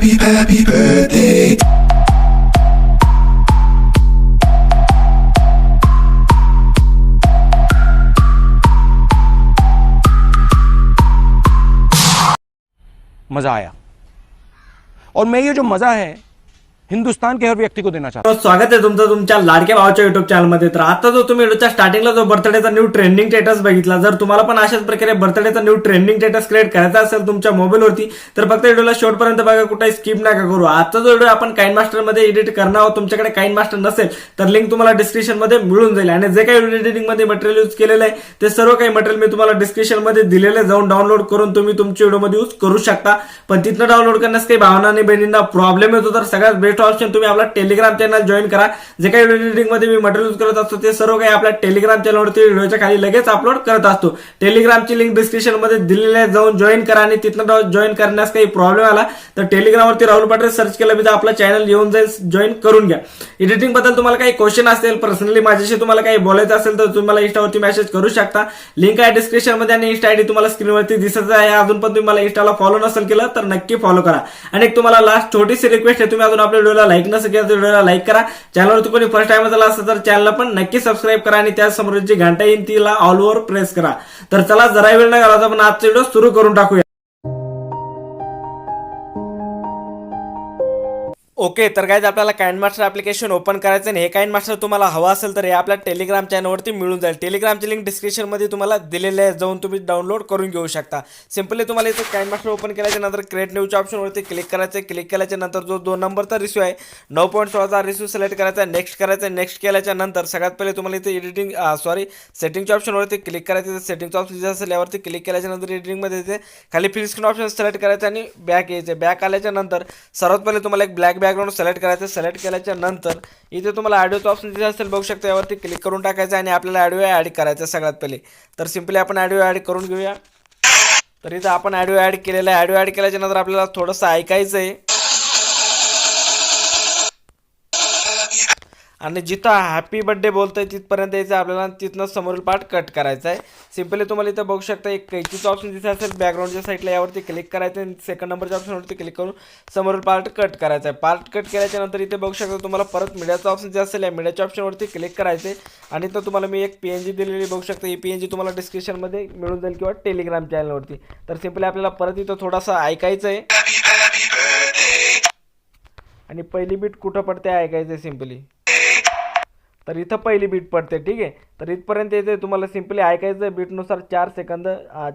happy, happy birthday. मज़ा आया और मैं ये जो मज़ा है हिंदुस्तान के हर व्यक्ति को देना चाहता स्वागत आहे तुमचं तुमच्या लाडक्या भावाच्या युट्यूब चॅनलमध्ये तर आता जो तुम्ही व्हिडिओच्या स्टार्टिंगला जो बर्थडेचा न्यू ट्रेंडिंग स्टेटस बघितला जर तुम्हाला पण अशाच प्रकारे बर्थडेचा न्यू ट्रेंडिंग स्टेटस क्रिएट करायचा असेल तुमच्या मोबाईलवरती तर फक्त व्हिडिओला शेवटपर्यंत बघा कुठे स्किप नका करू. आजचा जो व्हिडिओ आपण काइन मास्टरमध्ये एडिट करणार आहोत तुमच्याकडे काइन मास्टर नसेल तर लिंक तुम्हाला डिस्क्रिप्शनमध्ये मिळून जाईल. आणि जे काही एडिटिंगमध्ये मटेरियल यूज केलेलं आहे ते सर्व काही मटेरियल मी तुम्हाला डिस्क्रिप्शनमध्ये दिलेले जाऊन डाउनलोड करून तुम्ही तुमच्या व्हिडिओमध्ये यूज करू शकता. पण तिथनं डाउनलोड करण्यास काही भावना आणि बहिणींना प्रॉब्लेम येतो तर सगळ्यात बेस्ट ऑप्शन तुम्ही आपला टेलिग्राम चॅनल जॉईन करा. जे काही एडिटिंगमध्ये मी मटेरियल करत असतो ते सर्व काही आपल्या टेलिग्राम चॅनलवरती व्हिडिओच्या खाली लगेच अपलोड करत असतो. टेलिग्रामची लिंक डिस्क्रिप्शनमध्ये दिलेली आहे जाऊन जॉईन करा आणि तिथनं जॉईन करण्यास काही प्रॉब्लेम आला तर टेलिग्रामवरती राहुल पाटील सर्च केलं मी तर आपला चॅनल येऊन जाईल जॉईन करून घ्या. एडिटिंगबद्दल तुम्हाला काही क्वेश्चन असेल पर्सनली माझ्याशी तुम्हाला काही बोलायचं असेल तर तुम्हाला इंस्टावरती मेसेज करू शकता. लिंक आहे डिस्क्रिप्शनमध्ये आणि इंस्टा आयडी तुम्हाला स्क्रीनवरती दिसत आहे. अजून पण तुम्ही मला इंस्टाला फॉलो नसेल केलं तर नक्की फॉलो करा. आणि एक तुम्हाला लास्ट छोटीशी रिक्वेस्ट आहे तुम्ही अजून आपल्या व्हिडिओला लाईक नसेल तर व्हिडिओला लाईक करा. चॅनलवरती कोणी फर्स्ट टाइम झाला असेल तर चॅनलला पण नक्की सबस्क्राईब करा आणि त्यासमोर जी घंटा येईल तिला ऑल ओव्हर प्रेस करा. तर चला जरा वेळ न घालवता आपण आजचा व्हिडिओ सुरू करून टाकूया. ओके तर काय आपल्याला काइन मास्टर ॲप्लिकेशन ओपन करायचं आणि हे काइन मास्टर तुम्हाला हवा असेल तर हे आपल्या टेलिग्राम चॅनलवरती मिळून जाईल. टेलिग्रामची लिंक डिस्क्रिप्शनमध्ये तुम्हाला दिलेली आहे जाऊन तुम्ही डाउनलोड करून घेऊ शकता. सिम्पली तुम्हाला इथं काइन मास्टर ओपन केल्याच्यानंतर क्रिएट न्यूच्या ऑप्शनवरती क्लिक करायचं आहे. क्लिक केल्याच्यानंतर जो दोन नंबरचा रिस्यू आहे नऊ पॉईंट सोळाचा रिस्यू सिलेक्ट करायचा आहे. नेक्स्ट करायचा आहे. नेक्स्ट केल्याच्यानंतर सगळ्यात पहिले तुम्हाला इथे एडिटिंग सॉरी सेटिंगच्या ऑप्शनवरती क्लिक करायचं सेटिंगचं ऑप्शन जे असेल यावरती क्लिक केल्याच्यानंतर एडिटिंगमध्ये येते खाली फिल स्क्रीन ऑप्शन सिलेक्ट करायचं आणि बॅक यायचं बॅक आल्याच्यानंतर सर्वात पहिले तुम्हाला एक ब्लॅक बॅकग्राऊंड सिलेक्ट करायचं सिलेक्ट केल्याच्यानंतर इथे तुम्हाला ऑडिओचं ऑप्शन दिसत असेल बघू शकता यावरती क्लिक करून टाकायचं आणि आपल्याला ऑडिओ ॲड करायचं आहे सगळ्यात पहिले. तर सिम्पली आपण ऑडिओ ॲड करून घेऊया. तर इथं आपण ऑडिओ ॲड केलेला आहे. ऑडिओ ॲड केल्याच्यानंतर आपल्याला थोडंसं ऐकायचं आहे आणि जिथं हॅपी बड्डे बोलतोय तिथपर्यंत यायचं आपल्याला तिथनं समोरील पाठ कट करायचा आहे सिम्पली तुम्हाला इथं बघू शकता एक कैचीचं ऑप्शन जिथे असेल. बॅकग्राऊंडच्या साईडला यावरती क्लिक करायचं आणि सेकंड नंबरच्या ऑप्शनवरती क्लिक करून समोरील पार्ट कट करायचा आहे. पार्ट कट केल्याच्यानंतर इथे बघू शकता तुम्हाला परत मीडियाचं ऑप्शन जे असेल. या मीडियाच्या ऑप्शनवरती क्लिक करायचे आणि तर तुम्हाला मी एक पी एन जी दिलेली बघू शकता. ही पी एन जी तुम्हाला डिस्क्रिप्शनमध्ये मिळून जाईल किंवा टेलिग्राम चॅनलवरती तर सिम्पली आपल्याला परत इथं थोडासा ऐकायचं आहे. आणि पहिली बीट कुठं पडते ऐकायचं आहे सिम्पली तर इथं पहिली बीट पडते ठीक आहे? तर इथपर्यंत येते तुम्हाला सिम्पली ऐकायचं बीटनुसार चार सेकंद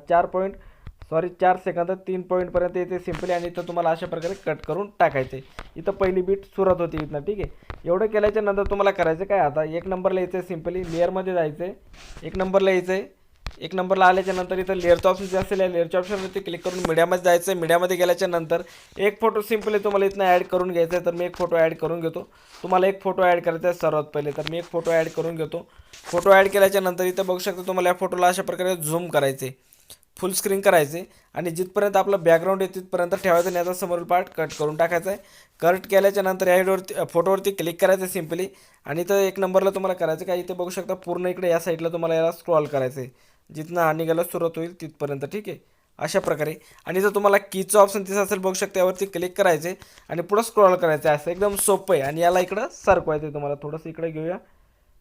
चार पॉईंट सॉरी चार सेकंद तीन पॉईंटपर्यंत येते सिम्पली आणि इथं तुम्हाला अशा प्रकारे कट करून टाकायचे. इथं पहिली बीट सुरत होती इथनं ठीक आहे? एवढं केल्याच्यानंतर तुम्हाला करायचं काय? आता एक नंबरला यायचं आहे सिम्पली लेअरमध्ये जायचं आहे एक नंबरला यायचं आहे एक नंबरला आल्याच्यानंतर इथं लेअरचं ऑप्शन जे असेल या लेअरच्या ऑप्शनवरती क्लिक करून मीडियामध्ये जायचं आहे मीडियामध्ये गेल्याच्यानंतर एक फोटो सिम्पली तुम्हाला इथनं ॲड करून घ्यायचा आहे तर मी एक फोटो ॲड करून घेतो. तुम्हाला एक फोटो ॲड करायचा आहे सर्वात पहिले. तर मी एक फोटो ॲड करून घेतो. फोटो ॲड केल्याच्यानंतर इथं बघू शकता तुम्हाला या फोटोला अशा प्रकारे झूम करायचे फुल स्क्रीन करायचे आणि जिथपर्यंत आपलं बॅकग्राऊंड आहे तिथपर्यंत ठेवायचं आणि याचा समोरील पार्ट कट करून टाकायचा आहे कट केल्याच्यानंतर या फोटोवरती क्लिक करायचं सिम्पली आणि इथं एक नंबरला तुम्हाला करायचं काय? इथे बघू शकता पूर्ण इकडे या साईडला तुम्हाला याला स्क्रॉल करायचं आहे जिथनं हा निघायला सुरुवात होईल तिथपर्यंत ठीक आहे? अशा प्रकारे. आणि जर तुम्हाला कीचं ऑप्शन तिथं असेल बघू शकता यावरती क्लिक करायचे आणि पुढं स्क्रॉल करायचं आहे असं. एकदम सोपं आहे. आणि याला इकडं सरकवायचं आहे तुम्हाला थोडंसं इकडे घेऊया.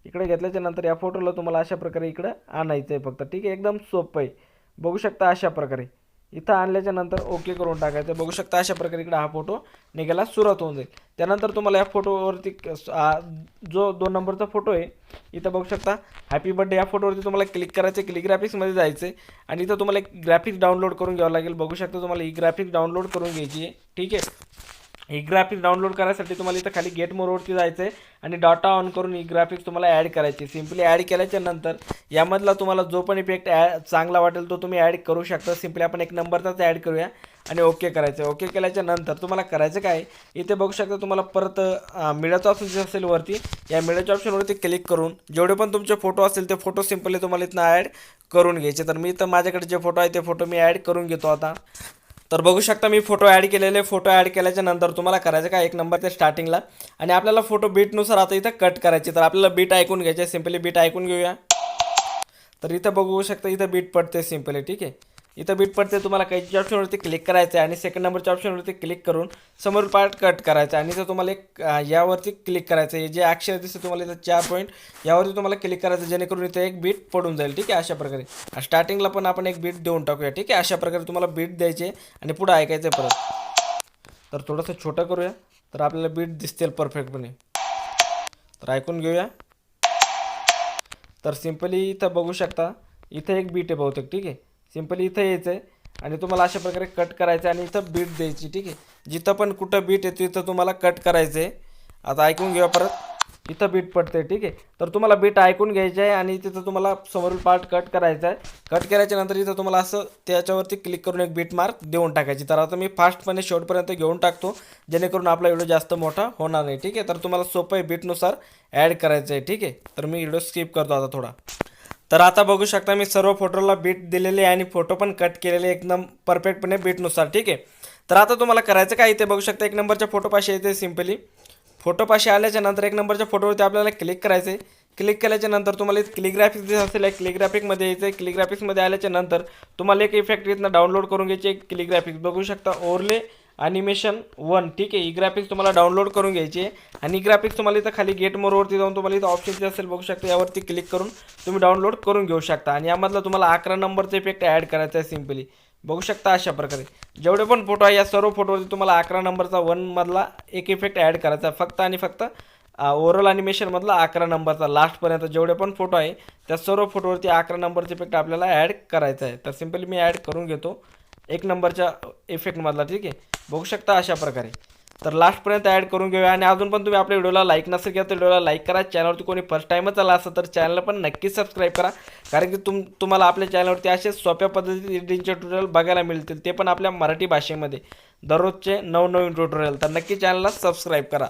इकडे घेतल्याच्या नंतर या फोटोला तुम्हाला अशा प्रकारे इकडं आणायचं आहे फक्त ठीक आहे? एकदम सोपं आहे. बघू शकता अशा प्रकारे. इथं आणल्याच्या नंतर ओके करून टाकायचं. बघू शकता अशा प्रकारे इकडे हा फोटो निघायला सुरुवात होऊन जाईल. त्यानंतर तुम्हाला या फोटोवरती क- जो दोन नंबरचा फोटो आहे इथं बघू शकता. हॅपी बर्थडे या फोटोवरती तुम्हाला क्लिक करायचं आहे क्लिक ग्राफिक्समध्ये जायचं आहे आणि इथं तुम्हाला एक ग्राफिक्स डाउनलोड करून घ्यावं लागेल. बघू शकता तुम्हाला ही ग्राफिक्स डाउनलोड करून घ्यायची आहे. ठीक आहे? ही ग्राफिक्स डाउनलोड करायसाठी तुम्हाला इथं खाली गेट मोरवरती जायचं आहे आणि डाटा ऑन करून e ही ग्राफिक्स तुम्हाला ॲड करायची. सिम्पली ॲड केल्याच्यानंतर यामधला तुम्हाला जो पण इफेक्ट ॲ चांगला वाटेल तो तुम्ही ॲड करू शकता. सिम्पली आपण एक नंबरचाच ॲड करूया आणि ओके करायचं ओके केल्याच्यानंतर तुम्हाला करायचं काय? इथे बघू शकता तुम्हाला परत मिळाचं ऑप्शन जे असेल वरती. या मिळाच्या ऑप्शनवरती क्लिक करून जेवढे पण तुमचे फोटो असतील ते फोटो सिम्पली तुम्हाला इथनं ॲड करून घ्यायचे. तर मी इथं माझ्याकडे जे फोटो आहे ते फोटो मी ॲड करून घेतो आता. तर बघू शकता मी फोटो ॲड केलेले. फोटो ॲड केल्याच्यानंतर तुम्हाला करायचं का एक नंबर ते स्टार्टिंगला आणि आपल्याला फोटो बीटनुसार आता इथं कट करायची. तर आपल्याला बीट ऐकून घ्यायचे सिम्पली बीट ऐकून घेऊया. तर इथं बघू शकता इथं बीट पडते सिम्पली ठीक आहे? इथं बीट पडते तुम्हाला काहीच्या ऑप्शनवरती क्लिक करायचं आहे आणि सेकंड नंबरच्या ऑप्शनवरती क्लिक करून समोर पार्ट कट करायचा आहे आणि इथं तुम्हाला एक यावरती क्लिक करायचं आहे जे अक्षर दिसतं तुम्हाला इथं चार पॉईंट यावरती तुम्हाला क्लिक करायचं जेणेकरून इथं एक बीट पडून जाईल. ठीक आहे? अशा प्रकारे. स्टार्टिंगला पण आपण एक बीट देऊन टाकूया. ठीक आहे? अशा प्रकारे तुम्हाला बीट द्यायचे आणि पुढं ऐकायचं आहे परत. तर थोडंसं छोटं करूया. तर आपल्याला बीट दिसतील परफेक्टपणे तर ऐकून घेऊया. तर सिम्पली इथं बघू शकता. इथं एक बीट आहे बहुतेक. ठीक आहे? सिम्पली इथं यायचं आहे आणि तुम्हाला अशा प्रकारे कट करायचं आहे आणि इथं बीट द्यायची ठीक आहे? जिथं पण कुठं बीट येतो तिथं तुम्हाला कट करायचं आहे आता ऐकून घेऊया परत. इथं बीट पडते ठीक आहे? तर तुम्हाला बीट ऐकून घ्यायचं आहे आणि तिथं तुम्हाला समोरील पार्ट कट करायचा आहे कट केल्याच्यानंतर इथं तुम्हाला असं त्याच्यावरती क्लिक करून एक बीट मार्क देऊन टाकायची. तर आता मी फास्टपणे शेवटपर्यंत घेऊन टाकतो जेणेकरून आपला व्हिडिओ जास्त मोठा होणार नाही ठीक आहे? तर तुम्हाला सोपं आहे बीटनुसार ॲड करायचं आहे ठीक आहे? तर मी व्हिडिओ स्किप करतो आता थोडा. तर आता बघू शकता मी सर्व फोटोला बीट दिलेले आहे आणि फोटो पण कट केलेले एकदम परफेक्टपणे बीटनुसार ठीक आहे? तर आता तुम्हाला करायचं काय इथे बघू शकता एक नंबरच्या फोटोपाशी येते सिम्पली फोटोपाशी आल्याच्यानंतर एक नंबरच्या फोटोवरती आपल्याला क्लिक करायचं आहे. क्लिक केल्याच्यानंतर तुम्हाला क्लिग्राफिक्स दिसत असेल क्लिग्राफिकमध्ये यायचं आहे. क्लिग्राफिक्समध्ये आल्याच्यानंतर तुम्हाला एक इफेक्ट इथनं डाउनलोड करून घ्यायची एक क्लिग्राफिक्स बघू शकता ओरले ॲनिमेशन वन ठीक आहे ही ग्राफिक्स तुम्हाला डाउनलोड करून घ्यायची आहे. आणि ग्राफिक्स तुम्हाला इथं खाली गेट मोरवरती जाऊन तुम्हाला इथं ऑप्शन जे असेल बघू शकता यावरती क्लिक करून तुम्ही डाउनलोड करून घेऊ शकता. आणि यामधला तुम्हाला अकरा नंबरचा इफेक्ट ॲड करायचा आहे सिम्पली बघू शकता अशा प्रकारे. जेवढे पण फोटो आहे या सर्व फोटोवरती तुम्हाला अकरा नंबरचा वनमधला एक इफेक्ट ॲड करायचा आहे. फक्त आणि फक्त ओव्हरऑल ॲनिमेशनमधला अकरा नंबरचा लास्टपर्यंत जेवढे पण फोटो आहे त्या सर्व फोटोवरती अकरा नंबरचा इफेक्ट आपल्याला ॲड करायचा आहे. तर सिम्पली मी ॲड करून घेतो. एक नंबरच्या इफेक्टमधला ठीक आहे. बघू शकता अशा प्रकारे. तर लास्टपर्यंत ॲड करून घेऊया आणि अजून पण तुम्ही आपल्या व्हिडिओला लाईक नसेल केलं तर व्हिडिओला लाईक करा. चॅनलवरती कोणी फर्स्ट टाईमच आला असेल तर चॅनलला पण नक्कीच सबस्क्राईब करा. कारण की तुम तुम्हाला आपल्या चॅनलवरती असे सोप्या पद्धतीचे एडिटिंगचे ट्युटोरियल बघायला मिळतील. ते पण आपल्या मराठी भाषेमध्ये. दररोजचे नवनवीन ट्युटोरियल तर नक्की चॅनलला सबस्क्राईब करा.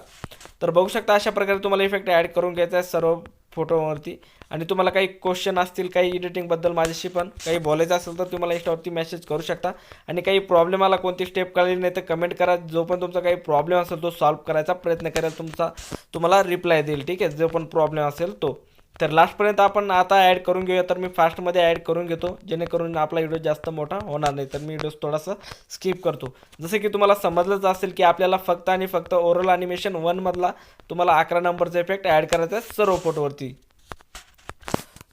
तर बघू शकता अशा प्रकारे तुम्हाला इफेक्ट ॲड करून घ्यायचा आहे. सर्व फोटोवरती. आणि तुम्हाला काही क्वेश्चन असतील काही एडिटिंगबद्दल माझ्याशी पण काही बोलायचं असेल तर तुम्हाला इंस्टावरती मेसेज करू शकता. आणि काही प्रॉब्लेम आला कोणती स्टेप कळली नाही तर कमेंट करा. जो पण तुमचा काही प्रॉब्लेम असेल तो सॉल्व करायचा प्रयत्न करेल तुमचा. तुम्हाला रिप्लाय देईल ठीक आहे? जो पण प्रॉब्लेम असेल तो. तर लास्टपर्यंत आपण आता ॲड करून घेऊया. तर मी फास्टमध्ये ॲड करून घेतो. जेणेकरून आपला व्हिडिओ जास्त मोठा होणार नाही. तर मी व्हिडिओ थोडासा स्किप करतो. जसं की तुम्हाला समजलंच असेल की आपल्याला फक्त आणि फक्त ओरल ॲनिमेशन वनमधला तुम्हाला अकरा नंबरचा इफेक्ट ॲड करायचा आहे सर्व फोटोवरती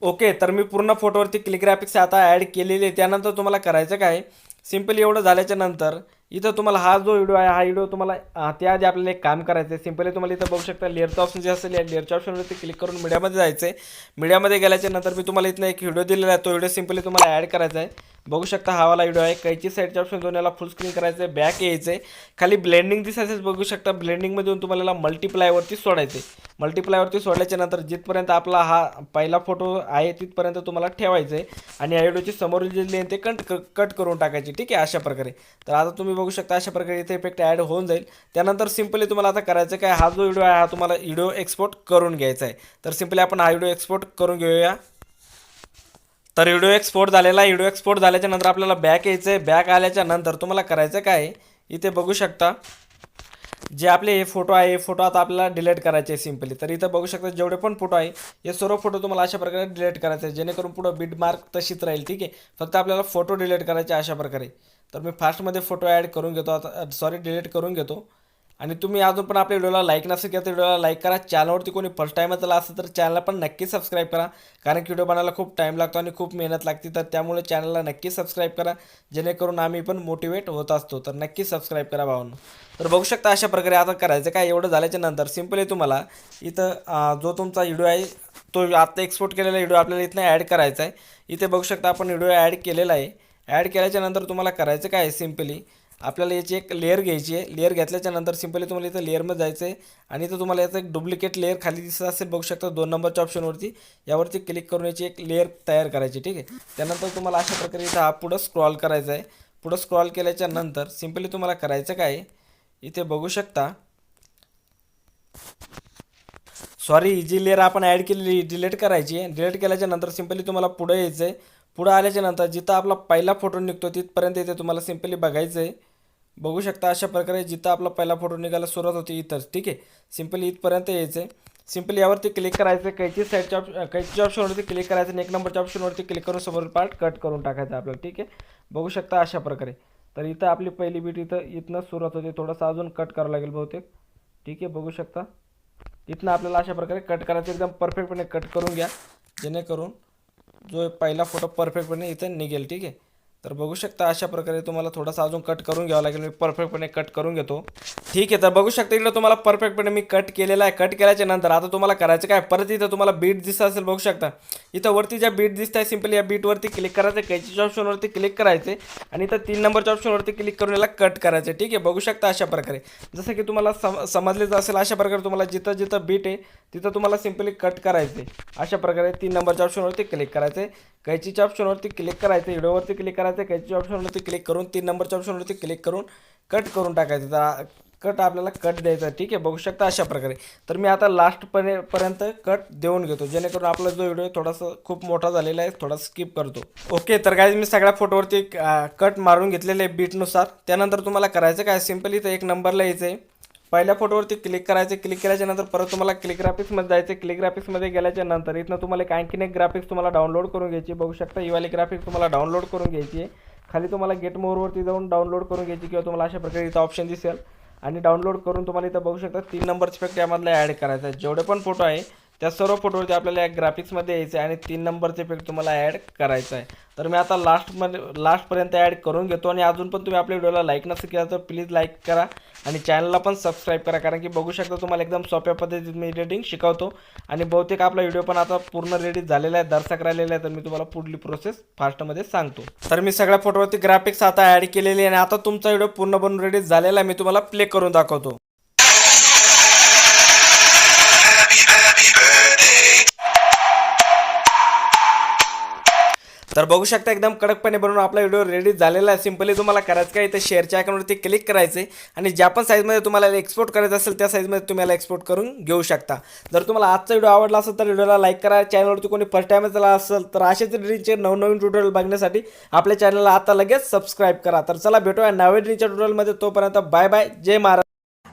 ओके तर मी पूर्ण फोटोवरती क्लिक ग्राफिक्स आता ॲड केलेली आहे. त्यानंतर तुम्हाला करायचं काय? सिम्पली एवढं झाल्याच्यानंतर इथं तुम्हाला हा जो व्हिडिओ आहे हा व्हिडिओ तुम्हाला त्याआधी आपल्याला एक काम करायचं आहे सिम्पली तुम्हाला इथं बघू शकता लेअरचं ऑप्शन जे असेल या लेअरच्या ऑप्शनवरती क्लिक करून मीडियामध्ये जायचं आहे मीडियामध्ये गेल्याच्यानंतर मी तुम्हाला इथनं एक व्हिडिओ दिलेला आहे तो व्हिडिओ सिम्पली तुम्हाला ॲड करायचा आहे. बघू शकता हा वाला व्हिडिओ आहे. कैची साईडच्या ऑप्शन दोन याला फुल स्क्रीन करायचं आहे बॅक यायचं आहे खाली ब्लेंडिंग दिसायचं बघू शकता. ब्लेंडिंगमध्ये येऊन तुम्हाला मल्टिप्लायवरती सोडायचं आहे मल्टिप्लायवरती सोडल्याच्या नंतर जिथपर्यंत आपला हा पहिला फोटो आहे तिथपर्यंत तुम्हाला ठेवायचं आहे आणि या व्हिडिओची समोरील जी लेन ते कट कट करून टाकायची ठीक आहे? अशा प्रकारे. तर आता तुम्ही बघू शकता अशा प्रकारे इथे इफेक्ट ॲड होऊन जाईल. त्यानंतर सिम्पली तुम्हाला आता करायचं काय हा जो व्हिडिओ आहे हा तुम्हाला व्हिडिओ एक्सपोर्ट करून घ्यायचा आहे. तर सिम्पली आपण हा व्हिडिओ एक्सपोर्ट करून घेऊया. तर व्हिडिओ एक्सपोर्ट झालेला आहे. व्हिडिओ एक्सपोर्ट झाल्याच्यानंतर आपल्याला बॅक यायचं आहे बॅक आल्याच्यानंतर तुम्हाला करायचं काय? इथे बघू शकता. जे आपले हे फोटो आहे हे फोटो आता आपल्याला डिलीट करायचे आहे सिम्पली तर इथं बघू शकता जेवढे पण फोटो आहे हे सर्व फोटो तुम्हाला अशा प्रकारे डिलीट करायचे आहे जेणेकरून पुढं बीट मार्क तशीच राहील ठीक आहे? फक्त आपल्याला फोटो डिलीट करायचे अशा प्रकारे. तर मी फास्टमध्ये फोटो ॲड करून घेतो. आता सॉरी डिलीट करून घेतो. आणि तुम्ही अजून पण आपल्या व्हिडिओला लाईक नसेल किंवा तर व्हिडिओला लाईक करा. चॅनलवरती कोणी फर्स्ट टाईमच आला असेल तर चॅनलला पण नक्की सबस्क्राईब करा. कारण की व्हिडिओ बनायला खूप टाईम लागतो आणि खूप मेहनत लागते. तर त्यामुळे चॅनलला नक्की सबस्क्राईब करा. जेणेकरून आम्ही पण मोटिवेट होत असतो. तर नक्की सबस्क्राईब करा भावांनो. तर बघू शकता अशा प्रकारे आता करायचं काय एवढं झाल्याच्यानंतर सिम्पली तुम्हाला. इथं जो तुमचा व्हिडिओ आहे तो आत्ता एक्सपोर्ट केलेला व्हिडिओ आपल्याला इथनं ॲड करायचा आहे. इथे बघू शकता आपण व्हिडिओ ॲड केलेला आहे. ॲड केल्याच्यानंतर तुम्हाला करायचं काय आहे सिम्पली आपल्याला याची एक लेअर घ्यायची आहे. लेअर घेतल्याच्या नंतर सिम्पली तुम्हाला इथं लेअरमध्ये जायचं आहे आणि इथं तुम्हाला याचं एक डुप्लिकेट लेअर खाली दिसत असेल बघू शकता दोन नंबरच्या ऑप्शनवरती यावरती क्लिक करून याची एक लेअर तयार करायची ठीक आहे? त्यानंतर तुम्हाला अशा प्रकारे इथं हा पुढं स्क्रॉल करायचा आहे. पुढं स्क्रॉल केल्याच्यानंतर सिम्पली तुम्हाला करायचं काय आहे? इथे बघू शकता. सॉरी ही जी लेअर आपण ॲड केलेली डिलीट करायची आहे. डिलीट केल्याच्यानंतर सिम्पली तुम्हाला पुढं यायचं आहे पुढं आल्याच्यानंतर जिथं आपला पहिला फोटो निघतो तिथपर्यंत इथे तुम्हाला सिम्पली बघायचं आहे बघू शकता अशा प्रकारे जिथं आपला पहिला फोटो निघायला सुरुवात होती इथंच. ठीक आहे? सिम्पली इथपर्यंत यायचं आहे सिम्पली यावरती क्लिक करायचं कैची साईडच्या ऑप्शन कैचीच्या ऑप्शनवरती क्लिक करायचं एक नंबरच्या ऑप्शनवरती क्लिक करून समोर पार्ट कट करून टाकायचा आपल्याला. ठीक आहे? बघू शकता अशा प्रकारे. तर इथं आपली पहिली बीट इथं इथनं सुरुवात होते. थोडंसं अजून कट करावं लागेल बहुतेक. ठीक आहे? बघू शकता. इथनं आपल्याला अशा प्रकारे कट करायचं एकदम परफेक्टपणे कट करून घ्या. जेणेकरून जो पहिला फोटो परफेक्टपणे इथं निघेल. ठीक आहे? तर बघू शकता अशा प्रकारे तुम्हाला थोडासा अजून कट करून घ्यावा लागेल. मी परफेक्टपणे कट करून घेतो. ठीक आहे तर बघू शकता इकडं तुम्हाला परफेक्टपणे मी कट केलेला आहे. कट केल्याच्यानंतर आता तुम्हाला करायचं काय? परत इथं तुम्हाला बीट दिसत असेल बघू शकता. इथं वरती ज्या बीट दिसत आहे सिम्पली या बीटवरती क्लिक करायचं. कैचीच्या ऑप्शनवरती क्लिक करायचे. आणि इथं तीन नंबरच्या ऑप्शनवरती क्लिक करून याला कट करायचे. ठीक आहे बघू शकता अशा प्रकारे. जसं की तुम्हाला सम समजलेलं असेल अशा प्रकारे तुम्हाला जिथं जिथं बीट आहे तिथं तुम्हाला सिम्पली कट करायचे. अशा प्रकारे तीन नंबरच्या ऑप्शनवरती क्लिक करायचे. कैचीच्या ऑप्शनवरती क्लिक करायचं व्हिडिओवरती क्लिक करायचं कैचीच्या ऑप्शनवरती क्लिक करून तीन नंबरच्या ऑप्शनवरती क्लिक करून कट करून टाकायचं. तर कट आपल्याला कट द्यायचा ठीक आहे? बघू शकता अशा प्रकारे. तर मी आता लास्टपर्यंत पर्यंत कट देऊन घेतो. जेणेकरून आपला जो व्हिडिओ थोडासा खूप मोठा झालेला आहे थोडा स्किप करतो. ओके तर काय मी सगळ्या फोटोवरती कट मारून घेतलेले आहे बीटनुसार त्यानंतर तुम्हाला करायचं काय? सिम्पली तर एक नंबरला यायचं आहे. पहिल्या फोटोवरती क्लिक करायचे क्लिक केल्याच्यानंतर परत तुम्हाला क्लिक ग्राफिक्समध्ये जायचे. क्लिक ग्राफिक्समध्ये गेल्याच्यानंतर इथनं तुम्हाला एक आणखीन एक ग्राफिक्स तुम्हाला डाउनलोड करून घ्यायची. बघू शकता ही वाली ग्राफिक्स तुम्हाला डाउनलोड करून घ्यायची आहे. खाली तुम्हाला गेट मोरवरती जाऊन डाउनलोड करून घ्यायची किंवा तुम्हाला अशा प्रकारे इथं ऑप्शन दिसेल. आणि डाउनलोड करून तुम्हाला इथं बघू शकता तीन नंबरचे इफेक्ट यामधला ॲड करायचा आहे. जेवढे पण फोटो आहे त्या सर्व फोटोवरती आपल्याला या ग्राफिक्समध्ये यायचं आहे आणि तीन नंबरचे इफेक्ट तुम्हाला ॲड करायचं आहे. तर मी आता लास्टमध्ये लास्टपर्यंत ॲड करून घेतो आणि अजून पण तुम्ही आपल्या व्हिडिओला लाईक नसेल केला तर प्लीज लाईक करा आणि चॅनलला पण सबस्क्राईब करा कारण की बघू शकता तुम्हाला एकदम सोप्या पद्धतीत मी एडिटिंग शिकवतो आणि बहुतेक आपला व्हिडिओ पण आता पूर्ण रेडी झालेला आहे दर्शक राहिलेला आहे तर मी तुम्हाला पुढली प्रोसेस फास्टमध्ये सांगतो तर मी सगळ्या फोटोवरती ग्राफिक्स आता ॲड केलेली आहे आणि आता तुमचा व्हिडिओ पूर्ण बनून रेडी झालेला आहे मी तुम्हाला प्ले करून दाखवतो तर बघू शकता एकदम कडकपणे बनवून आपला व्हिडिओ रेडी झालेला आहे. सिम्पली तुम्हाला करायचं काय तर शेअरच्या आयकॉनवरती क्लिक करायचे आणि ज्या पण साईजमध्ये तुम्हाला एक्सपोर्ट करायचं असेल त्या साईजमध्ये तुम्ही याला एक्सपोर्ट करून घेऊ शकता. जर तुम्हाला आजचा व्हिडिओ आवडला असेल तर व्हिडिओला लाईक करा. चॅनलवरती कोणी फर्स्ट टाईमच आला असेल तर अशाच रीडिंगचे नवनवीन ट्युटोरियल बघण्यासाठी आपल्या चॅनलला आता लगेच सबस्क्राईब करा. तर चला भेटूया नवीन रीडिंगच्या ट्युटोरियलमध्ये तोपर्यंत बाय बाय जय महाराज.